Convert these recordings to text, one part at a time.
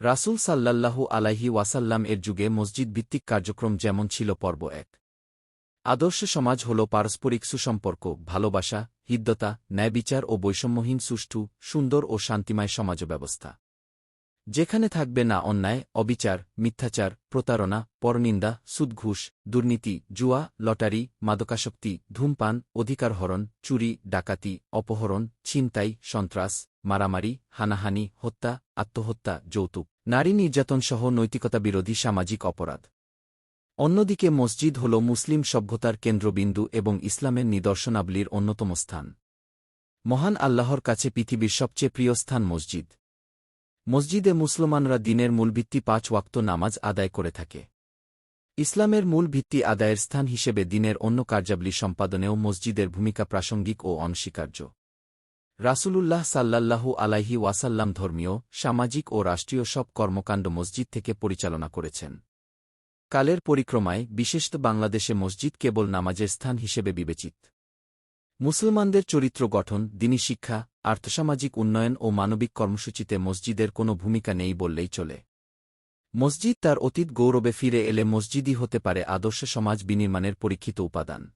রাসূল সাল্লাল্লাহু আলাইহি ওয়াসাল্লাম এর যুগে মসজিদ ভিত্তিক কার্যক্রম যেমন ছিল পর্ব এক। আদর্শ সমাজ হল পারস্পরিক সুসম্পর্ক, ভালোবাসা, হৃদ্যতা, ন্যায়বিচার ও বৈষম্যহীন, সুষ্ঠু, সুন্দর ও শান্তিময় সমাজ ব্যবস্থা যেখানে থাকবে না অন্যায়, অবিচার, মিথ্যাচার, প্রতারণা, পরনিন্দা, সুদঘুষ, দুর্নীতি, জুয়া, লটারি, মাদকাসক্তি, ধূমপান, অধিকার হরণ, চুরি, ডাকাতি, অপহরণ, ছিনতাই, সন্ত্রাস, মারামারি, হানাহানি, হত্যা, আত্মহত্যা, যৌতুক। নারী নির্যাতনসহ নৈতিকতা বিরোধী সামাজিক অপরাধ। অন্যদিকে মসজিদ হল মুসলিম সভ্যতার কেন্দ্রবিন্দু এবং ইসলামের নিদর্শনাবলীর অন্যতম স্থান। মহান আল্লাহর কাছে পৃথিবীর সবচেয়ে প্রিয় স্থান মসজিদ। মসজিদে মুসলমানরা দিনের মূল ভিত্তি পাঁচ ওয়াক্ত নামাজ আদায় করে থাকে। ইসলামের মূল ভিত্তি আদায়ের স্থান হিসেবে দিনের অন্য কার্যাবলী সম্পাদনেও মসজিদের ভূমিকা প্রাসঙ্গিক ও অনস্বীকার্য। রাসূলুল্লাহ সাল্লাল্লাহু আলাইহি ওয়াসাল্লাম ধর্মীয়, সামাজিক ও রাষ্ট্রীয় সব কর্মকাণ্ড মসজিদ থেকে পরিচালনা করেছেন। কালের পরিক্রমায় বিশেষত বাংলাদেশে মসজিদ কেবল নামাজের স্থান হিসেবে বিবেচিত। মুসলমানদের চরিত্র গঠন, দিনী শিক্ষা, আর্থসামাজিক উন্নয়ন ও মানবিক কর্মসূচিতে মসজিদের কোনো ভূমিকা নেই বললেই চলে। মসজিদ তার অতীত গৌরবে ফিরে এলে মসজিদই হতে পারে আদর্শ সমাজ বিনির্মাণের পরীক্ষিত উপাদান।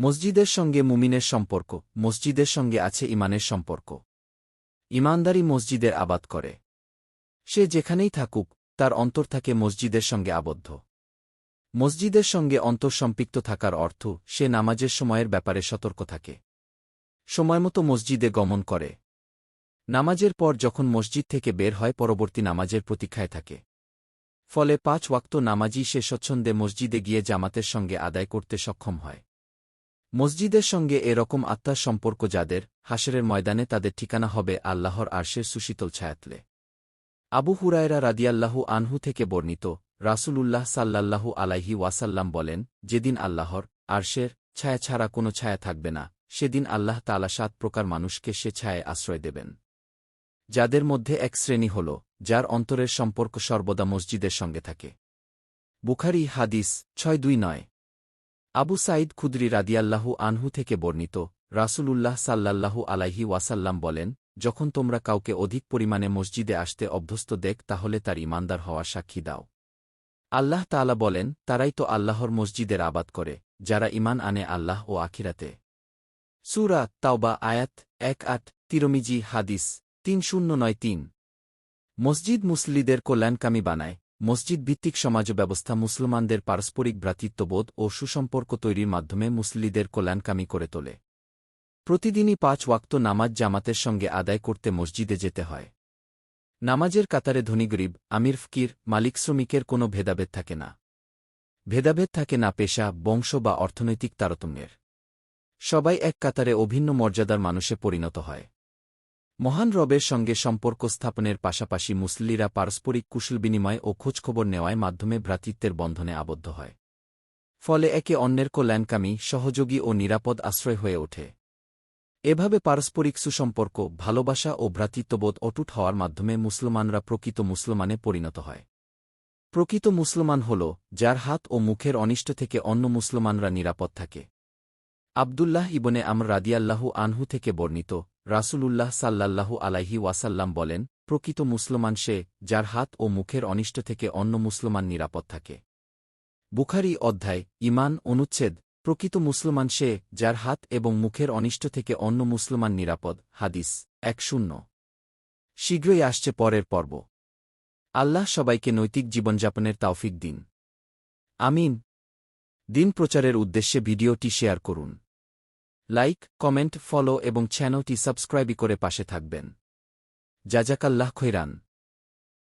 মসজিদের সঙ্গে মুমিনের সম্পর্ক, মসজিদের সঙ্গে আছে ইমানের সম্পর্ক। ইমানদারি মসজিদের আবাদ করে। সে যেখানেই থাকুক, তার অন্তর থাকে মসজিদের সঙ্গে আবদ্ধ। মসজিদের সঙ্গে অন্তঃসম্পৃক্ত থাকার অর্থ, সে নামাজের সময়ের ব্যাপারে সতর্ক থাকে। সময়মতো মসজিদে গমন করে। নামাজের পর যখন মসজিদ থেকে বের হয়, পরবর্তী নামাজের প্রতীক্ষায় থাকে। ফলে পাঁচ ওয়াক্ত নামাজি সে স্বচ্ছন্দে মসজিদে গিয়ে জামাতের সঙ্গে আদায় করতে সক্ষম হয়। মসজিদের সঙ্গে এরকম আত্মার সম্পর্ক যাদের হাসরের ময়দানে তাদের ঠিকানা হবে আল্লাহর আরশের সুশীতল ছায়াতলে। আবু হুরায়রা রাদিয়াল্লাহু আনহু থেকে বর্ণিত, রাসূলুল্লাহ সাল্লাল্লাহু আলাইহি ওয়াসাল্লাম বলেন, যেদিন আল্লাহর আরশের ছায়া ছাড়া কোনো ছায়া থাকবে না, সেদিন আল্লাহ তালা সাত প্রকার মানুষকে সে ছায়ায় আশ্রয় দেবেন। যাদের মধ্যে এক শ্রেণি হল, যার অন্তরের সম্পর্ক সর্বদা মসজিদের সঙ্গে থাকে। বুখারি হাদিস ছয় দুই নয়। আবু সাইদ খুদ্রি রাদিয়াল্লাহু আনহু থেকে বর্ণিত, রাসূলুল্লাহ সাল্লাল্লাহু আলাইহি ওয়াসাল্লাম বলেন, যখন তোমরা কাউকে অধিক পরিমাণে মসজিদে আসতে অভ্যস্ত দেখ, তাহলে তার ইমানদার হওয়ার সাক্ষী দাও। আল্লাহ তাআলা বলেন, তারাই তো আল্লাহর মসজিদের আবাদ করে, যারা ইমান আনে আল্লাহ ও আখিরাতে। সুরা তাওবা আয়াত এক আট, তিরমিজি হাদিস তিন শূন্য নয় তিন। মসজিদ মুসলিদের কল্যাণকামী বানায় মসজিদ ভিত্তিক সমাজ ব্যবস্থা মুসলমানদের পারস্পরিক ভ্রাতৃত্ববোধ ও সুসম্পর্ক তৈরির মাধ্যমে মুসলিদের কল্যাণকামী করে তোলে। প্রতিদিনই পাঁচ ওয়াক্ত নামাজ জামাতের সঙ্গে আদায় করতে মসজিদে যেতে হয়। নামাজের কাতারে ধনী গরিব, আমির ফকির, মালিক শ্রমিকের কোনো ভেদাভেদ থাকে না। ভেদাভেদ থাকে না পেশা, বংশ বা অর্থনৈতিক তারতম্যের। সবাই এক কাতারে অভিন্ন মর্যাদার মানুষে পরিণত হয়। মহান রবের সঙ্গে সম্পর্ক স্থাপনের পাশাপাশি মুসল্লিরা পারস্পরিক কুশল বিনিময় ও খোঁজখবর নেওয়ায় মাধ্যমে ভ্রাতৃত্বের বন্ধনে আবদ্ধ হয়। ফলে একে অন্যের কল্যাণকামী, সহযোগী ও নিরাপদ আশ্রয় হয়ে ওঠে। এভাবে পারস্পরিক সুসম্পর্ক, ভালোবাসা ও ভ্রাতৃত্ববোধ অটুট হওয়ার মাধ্যমে মুসলমানরা প্রকৃত মুসলমানে পরিণত হয়। প্রকৃত মুসলমান হল, যার হাত ও মুখের অনিষ্ট থেকে অন্য মুসলমানরা নিরাপদ থাকে। আবদুল্লাহ ইবনে আমর রাদিয়াল্লাহু আনহু থেকে বর্ণিত রাসূলুল্লাহ সাল্লাল্লাহু আলাইহি ওয়াসাল্লাম বলেন, প্রকৃত মুসলমান সে, যার হাত ও মুখের অনিষ্ট থেকে অন্য মুসলমান নিরাপদ থাকে। বুখারি অধ্যায় ইমান অনুচ্ছেদ, প্রকৃত মুসলমান সে, যার হাত এবং মুখের অনিষ্ট থেকে অন্য মুসলমান নিরাপদ, হাদিস, এক শূন্য। শীঘ্রই আসছে পরের পর্ব। আল্লাহ সবাইকে নৈতিক জীবনযাপনের তাওফিক দিন। আমিন। দিন প্রচারের উদ্দেশ্যে ভিডিওটি শেয়ার করুন। লাইক কমেন্ট ফলো এবং চ্যানেলটি সাবস্ক্রাইবই করে পাশে থাকবেন। জাজাকাল্লাহ খৈরান।